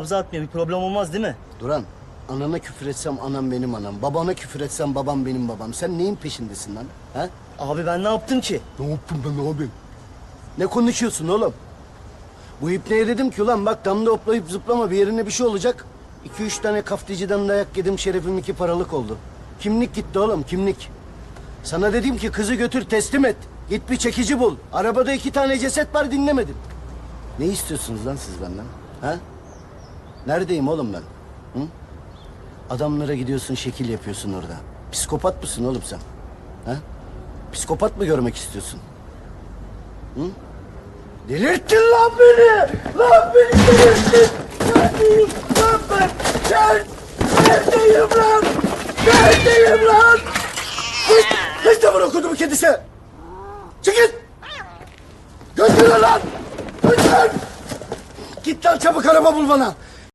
Nabza atmıyor. Bir problem olmaz değil mi? Duran, anana küfür etsem anam benim anam. Babana küfür etsem babam benim babam. Sen neyin peşindesin lan? Ha? Abi ben ne yaptım ki? Ne yaptım ben abi? Ne konuşuyorsun oğlum? Bu ipneye dedim ki ulan bak damda hoplayıp zıplama bir yerine bir şey olacak. İki üç tane kafticiden dayak yedim şerefim iki paralık oldu. Kimlik gitti oğlum kimlik. Sana dedim ki kızı götür teslim et. Git bir çekici bul. Arabada iki tane ceset var dinlemedin. Ne istiyorsunuz lan siz benden? Ha? Neredeyim oğlum ben? Hı? Adamlara gidiyorsun şekil yapıyorsun orada. Psikopat mısın oğlum sen? Ha? Psikopat mı görmek istiyorsun? Hı? Delirttin lan beni! Lan beni delirttin! Neredeyim lan ben? Gel! Neredeyim lan? Neredeyim lan? Hiç, hiç de okudu bu kedisi! Çıkın! Götürün lan! Götürün! Git lan çabuk araba bul bana.